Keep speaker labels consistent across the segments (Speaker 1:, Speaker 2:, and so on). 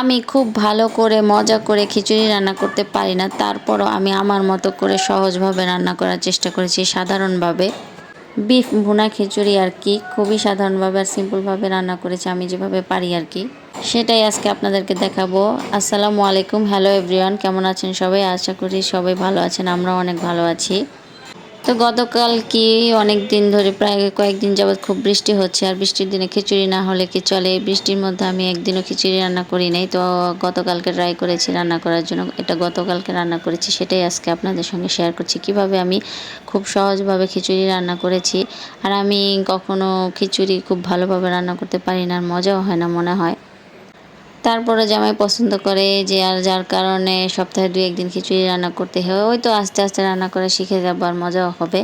Speaker 1: আমি খুব ভালো করে, মজা করে খিচুড়ি রান্না করতে পারি না। তারপরও আমি আমার মতো করে সহজভাবে রান্না করার চেষ্টা করেছি সাধারণভাবে। বিফ, ভুনা খিচুড়ি আর কি, খুবই সাধারণভাবে আর সিম্পলভাবে রান্না করেছি আমি যেভাবে পারি আর কি। সেটাই আজকে আপনাদেরকে দেখাবো। আসসালামু আলাইকুম, হ্যালো এভরিওয়ান, কেমন আছেন সবাই? আশা করি সবাই ভালো আছেন, আমরাও অনেক ভালো আছি। তো গতকাল কি অনেক দিন ধরে প্রায় কয়েকদিন যাবৎ খুব বৃষ্টি হচ্ছে, আর বৃষ্টির দিনে খিচুড়ি না হলে কি চলে? বৃষ্টির মধ্যে আমি একদিনও খিচুড়ি রান্না করি নাই, তো গতকালকে ট্রাই করেছি রান্না করার জন্য, এটা গতকালকে রান্না করেছি সেটাই আজকে আপনাদের সঙ্গে শেয়ার করছি। কীভাবে আমি খুব সহজভাবে খিচুড়ি রান্না করেছি, আর আমি কখনো খিচুড়ি খুব ভালোভাবে রান্না করতে পারি না, আর মজাও হয় না মনে হয়। তারপরে জামাই পছন্দ করে যে আর যার কারণে সপ্তাহে দুই একদিন খিচুড়ি রান্না করতে হয়। ওই তো আস্তে আস্তে রান্না করে শিখে যাব আর মজাও হবে।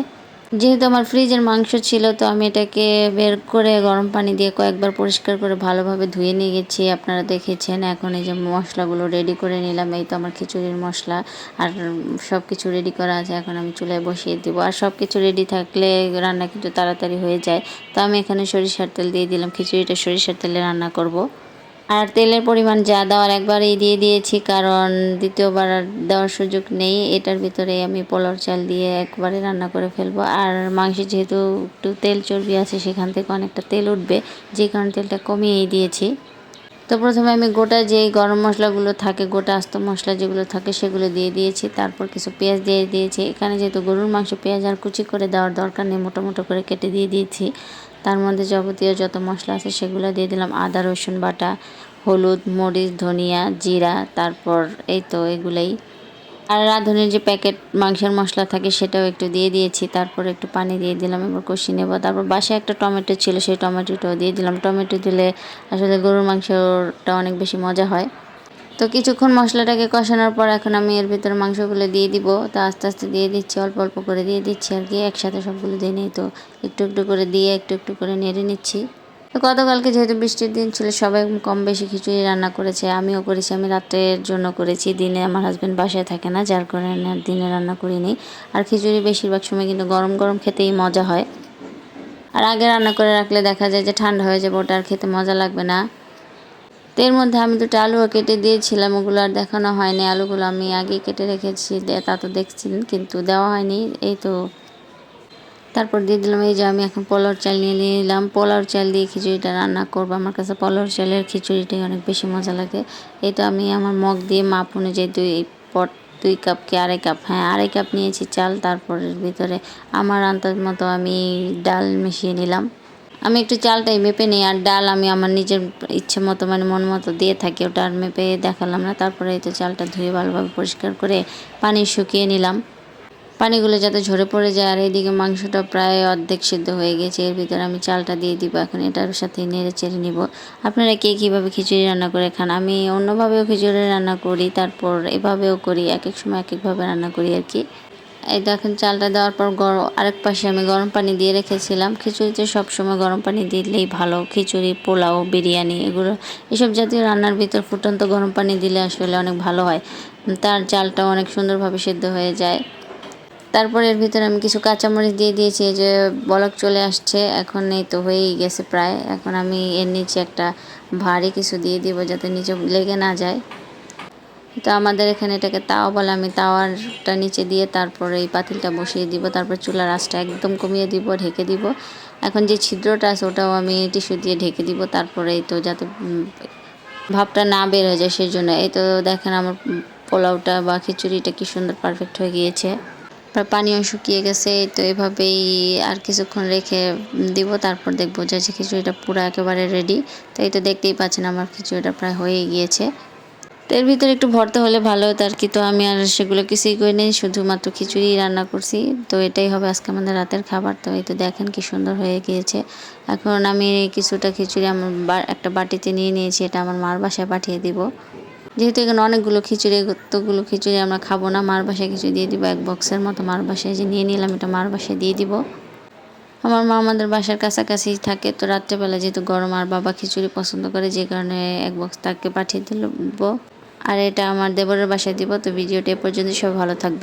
Speaker 1: যেহেতু আমার ফ্রিজের মাংস ছিল, তো আমি এটাকে বের করে গরম পানি দিয়ে কয়েকবার পরিষ্কার করে ভালোভাবে ধুয়ে নিয়ে গেছি। আপনারা দেখেছেন, এখন এই যে মশলাগুলো রেডি করে নিলাম। এই তো আমার খিচুড়ির মশলা। আর সব কিছু রেডি করা আছে, এখন আমি চুলায় বসিয়ে দিব। আর সব কিছু রেডি থাকলে রান্না কিন্তু তাড়াতাড়ি হয়ে যায়। তো আমি এখানে সরিষার তেল দিয়ে দিলাম। খিচুড়িটা সরিষার তেলে রান্না করব। আর তেলের পরিমাণ যা দেওয়ার একবারেই দিয়ে দিয়েছি, কারণ দ্বিতীয়বার দেওয়ার সুযোগ নেই। এটার ভিতরে আমি পোলার চাল দিয়ে একবারে রান্না করে ফেলব। আর মাংসে যেহেতু একটু তেল চর্বি আছে, সেখান থেকে অনেকটা তেল উঠবে, যে কারণে তেলটা কমিয়েই দিয়েছি। তো প্রথমে আমি গোটা যেই গরম মশলাগুলো থাকে, গোটা আস্ত মশলা যেগুলো থাকে, সেগুলো দিয়ে দিয়েছি। তারপর কিছু পেঁয়াজ দিয়ে দিয়েছি। এখানে যেহেতু গরুর মাংস পেঁয়াজ আর কুচি করে দেওয়ার দরকার নেই মোটো মোটো করে কেটে দিয়ে দিয়েছি। তার মধ্যে যাবতীয় যত মশলা আছে সেগুলো দিয়ে দিলাম। আদা, রসুন বাটা, হলুদ, মরিচ, ধনিয়া, জিরা, তারপর এই তো এগুলোই। আর রাঁধুনির যে প্যাকেট মাংসের মশলা থাকে সেটাও একটু দিয়ে দিয়েছি। তারপর একটু পানি দিয়ে দিলাম, এবার কষিয়ে নেব। তারপর বাসায় একটা টমেটো ছিল, সেই টমেটোটাও দিয়ে দিলাম। টমেটো দিলে আসলে গরুর মাংসটা অনেক বেশি মজা হয়। তো কিছুক্ষণ মশলাটাকে কষানোর পর এখন আমি এর ভিতরে মাংসগুলো দিয়ে দিব। তো আস্তে আস্তে দিয়ে দিচ্ছি, অল্প অল্প করে দিয়ে দিচ্ছি আর কি, একসাথে সবগুলো দিয়ে নিই তো। একটু একটু করে দিয়ে একটু একটু করে নেড়ে নিচ্ছি। তো গতকালকে যেহেতু বৃষ্টির দিন ছিল, সবাই কম বেশি খিচুড়ি রান্না করেছে, আমিও করেছি, আমি রাত্রের জন্য করেছি, দিনে আমার হাজব্যান্ড বাসায় থাকে না, যার কারণে দিনে রান্না করিনি। আর খিচুড়ি বেশিরভাগ সময় কিন্তু গরম গরম খেতেই মজা হয়। আর আগে রান্না করে রাখলে দেখা যায় যে ঠান্ডা হয়ে যাবে, ওটা আর খেতে মজা লাগবে না। এর মধ্যে আমি দুটো আলুও কেটে দিয়েছিলাম, ওগুলো আর দেখানো হয়নি। আলুগুলো আমি আগে কেটে রেখেছি তা তো দেখছিলেন কিন্তু দেওয়া হয়নি। এই তো তারপর দিয়ে দিলাম, এই যে আমি এখন পোলার চাল নিয়ে নিলাম। পোলার চাল দিয়ে খিচুড়িটা রান্না করব। আমার কাছে পোলার চালের খিচুড়িটাই অনেক বেশি মজা লাগে। তো আমি আমার মগ দিয়ে মাপ অনুযায়ী দুই পট, দুই কাপ কি আড়াই কাপ? হ্যাঁ আড়াই কাপ নিয়েছি চাল। তারপরের ভিতরে আমার আন্দাজ মতো আমি ডাল মিশিয়ে নিলাম। আমি একটু চালটাই মেপে নিই, আর ডাল আমি আমার নিজের ইচ্ছে মতো মানে মন মতো দিয়ে থাকি, ওটা আর মেপে দেখালাম না। তারপরে এই তো চালটা ধুয়ে ভালোভাবে পরিষ্কার করে পানি শুকিয়ে নিলাম। পানিগুলো যাতে ঝরে পড়ে যায়, আর এইদিকে মাংসটা প্রায় অর্ধেক সিদ্ধ হয়ে গেছে। এর ভিতরে আমি চালটা দিয়ে দিব, এখন এটার সাথে নেড়ে চেড়ে নিব। আপনারা কে কীভাবে খিচুড়ি রান্না করে খান? আমি অন্যভাবেও খিচুড়ি রান্না করি, তারপর এভাবেও করি, এক এক সময় এক একভাবে রান্না করি আর কি। এই দেখেন চালটা দেওয়ার পর গরম আরেক পাশে আমি গরম পানি দিয়ে রেখেছিলাম। খিচুড়িতে সবসময় গরম পানি দিলেই ভালো। খিচুড়ি, পোলাও, বিরিয়ানি এগুলো, এসব জাতীয় রান্নার ভিতর ফুটন্ত গরম পানি দিলে আসলে অনেক ভালো হয়। তার চালটা অনেক সুন্দরভাবে সেদ্ধ হয়ে যায়। তারপর এর ভিতরে আমি কিছু কাঁচামরিচ দিয়ে দিয়েছি। যে বলক চলে আসছে, এখন এই তো হয়েই গেছে প্রায়। এখন আমি এর নিচে একটা ভারী কিছু দিয়ে দিব যাতে নিচে লেগে না যায়। তো আমাদের এখানে এটাকে তাওয়া বলে, আমি তাওয়ারটা নিচে দিয়ে তারপরে এই পাতিলটা বসিয়ে দিব, তারপর চুলার আঁচটা একদম কমিয়ে দিব, ঢেকে দিব। এখন যে ছিদ্রটা আছে ওটাও আমি টিস্যু দিয়ে ঢেকে দিব, তারপরে এই তো যাতে ভাবটা না বের হয়ে যায় সেই জন্য এই তো দেখেন আমার পোলাওটা বা খিচুড়িটা কি সুন্দর পারফেক্ট হয়ে গিয়েছে। পানিও শুকিয়ে গেছে তো এভাবেই আর কিছুক্ষণ রেখে দিব, তারপর দেখব যে খিচুড়িটা পুরো একেবারে রেডি তো এই তো দেখতেই পাচ্ছেন আমার খিচুড়িটা প্রায় হয়েই গিয়েছে। এর ভিতরে একটু ভর্তা হলে ভালো হতো আর কি। তো আমি আর সেগুলো কিছুই করে নিই, শুধুমাত্র খিচুড়ি রান্না করছি। তো এটাই হবে আজকে আমাদের রাতের খাবার। তো এই তো দেখেন কি সুন্দর হয়ে গিয়েছে। এখন আমি কিছুটা খিচুড়ি আমার একটা বাটিতে নিয়ে নিয়েছি, এটা আমার মার বাসায় পাঠিয়ে দিব। যেহেতু এখানে অনেকগুলো খিচুড়ি কতগুলো খিচুড়ি আমরা খাব না, মার বাসায় কিছু দিয়ে দিব, এক বক্সের মতো মার বাসায় যে নিয়ে নিলাম, এটা মার বাসায় দিয়ে দিব। আমার মা আমাদের বাসার কাছাকাছি থাকে, তো রাত্রেবেলা যেহেতু গরম আর বাবা খিচুড়ি পছন্দ করে, যে কারণে এক বক্স তাকে পাঠিয়ে দিল আর এটা আমার দেবরের বাসায় দিব। তো ভিডিওটা এ পর্যন্ত সব ভালো থাকবে